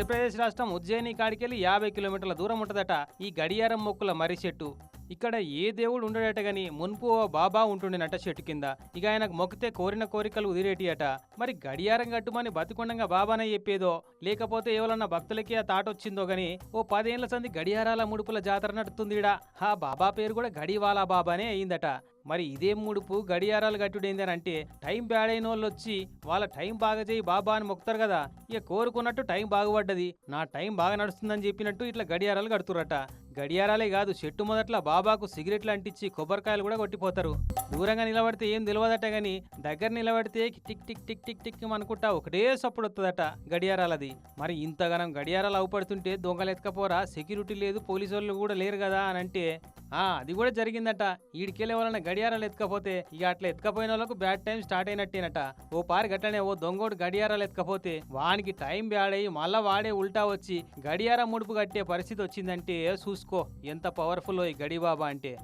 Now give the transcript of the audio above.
మధ్యప్రదేశ్ రాష్ట్రం ఉజ్జయిని కాడికెళ్ళి యాభై కిలోమీటర్ల దూరం ఉంటుందట ఈ గడియారం మొక్కుల మర్రి చెట్టు. ఇక్కడ ఏ దేవుడు ఉండడట గాని మున్పు ఓ బాబా ఉంటుండేనట చెట్టు కింద. ఇక ఆయనకు మొక్కితే కోరిన కోరికలు ఉదిరేటియట. మరి గడియారం కట్టుమని బతికొండంగా బాబానే చెప్పేదో లేకపోతే ఎవరన్నా భక్తులకి ఆ తాటొచ్చిందో గాని ఓ పదేళ్ళ సంది గడియారాల ముడుపుల జాతర నడుతుందిడా. ఆ బాబా పేరు కూడా గడివాలా బాబానే అయిందట. మరి ఇదే ముడుపు గడియారాలు కట్టుడైంది అని అంటే టైం బ్యాడ్ అయిన వాళ్ళు వచ్చి వాళ్ళ టైం బాగా చేయి బాబా అని మొక్కుతారు కదా. ఇక కోరుకున్నట్టు టైం బాగుపడ్డది. నా టైం బాగా నడుస్తుందని చెప్పినట్టు ఇట్లా గడియారాలు కడుతురట. గడియారాలే కాదు చెట్టు మొదట్లో బాబాకు సిగరెట్లు అంటించి కొబ్బరికాయలు కూడా కొట్టిపోతారు. దూరంగా నిలబడితే ఏం తెలియదట గాని దగ్గర నిలబడితే tick tick tick tick tick అనుకుంటా ఒకటే సప్పుడు వస్తుందట గడియారాలది. మరి ఇంతగానం గడియారాలు అవుపడుతుంటే దొంగలు ఎత్తుకపోరా సెక్యూరిటీ లేదు పోలీసు వాళ్ళు కూడా లేరు కదా అని అంటే ఆ అది కూడా జరిగిందట. ఈడికెళ్ళే వాళ్ళని గడియారాలు ఎత్తుకపోతే ఇక అట్లా ఎత్తుకపోయిన వాళ్ళకు బ్యాడ్ టైం స్టార్ట్ అయినట్టేనట. ఓ పారి గట్టనే ఓ దొంగోడు గడియారాలు ఎత్తుకపోతే వానికి టైం బ్యాడ్ అయ్యి మళ్ళా వాడే ఉల్టా వచ్చి గడియారం ముడుపు కట్టే పరిస్థితి వచ్చిందంటే చూసుకో ఎంత పవర్ఫుల్ ఈ గడిబాబా అంటే.